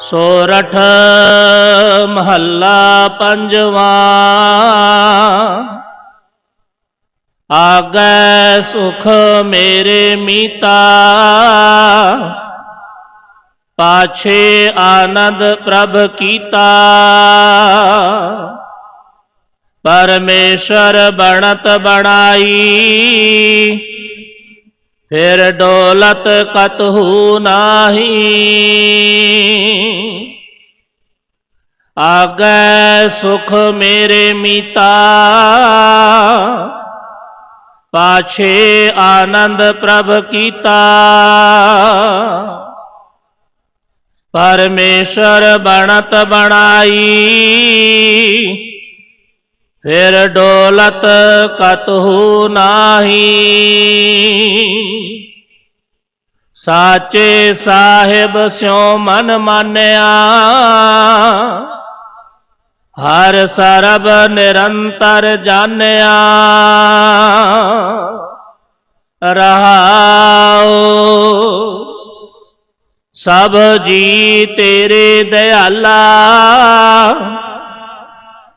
ਸੋਰਠ ਮਹੱਲਾ ਪੰਜਵਾ। ਆਗੈ ਸੁਖ ਮੇਰੇ ਮੀਤਾ। ਪਾਛੇ ਆਨੰਦ ਪ੍ਰਭ ਕੀਤਾ। ਪਰਮੇਸ਼ਰ ਬਣਤ ਬਣਾਈ। ਫਿਰ ਡੋਲਤ ਕਤਹੂ ਨਾਹੀ। ਆਗੈ ਸੁਖ ਮੇਰੇ ਮੀਤਾ। ਪਾਛੇ ਆਨੰਦ ਪ੍ਰਭ ਕੀਤਾ। ਪਰਮੇਸ਼ਰ ਬਣਤ ਬਣਾਈ। ਫਿਰ ਡੋਲਤ ਕਤਹੂ ਨਾਹੀ। ਸਾਚੇ ਸਾਹਿਬ ਸਿਉ ਮਨ ਮਾਨਿਆ। ਹਰ ਸਰਬ ਨਿਰੰਤਰ ਜਾਣਿਆ। ਰਹਾਉ, ਸਭ ਜੀ ਤੇਰੇ ਦਇਆਲਾ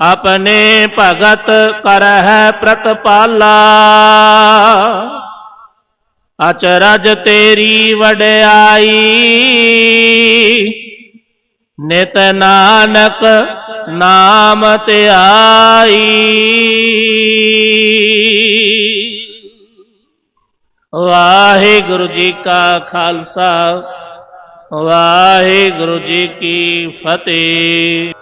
ਆਪਣੇ ਭਗਤ ਕਰਹਿ ਪ੍ਰਤਪਾਲਾ। ਅਚਰਜ ਤੇਰੀ ਵਡਿਆਈ। ਨਿਤ ਨਾਨਕ ਨਾਮ ਧਿਆਈ। ਵਾਹਿਗੁਰੂ ਜੀ ਕਾ ਖਾਲਸਾ, ਵਾਹਿਗੁਰੂ ਜੀ ਕੀ ਫਤਿਹ।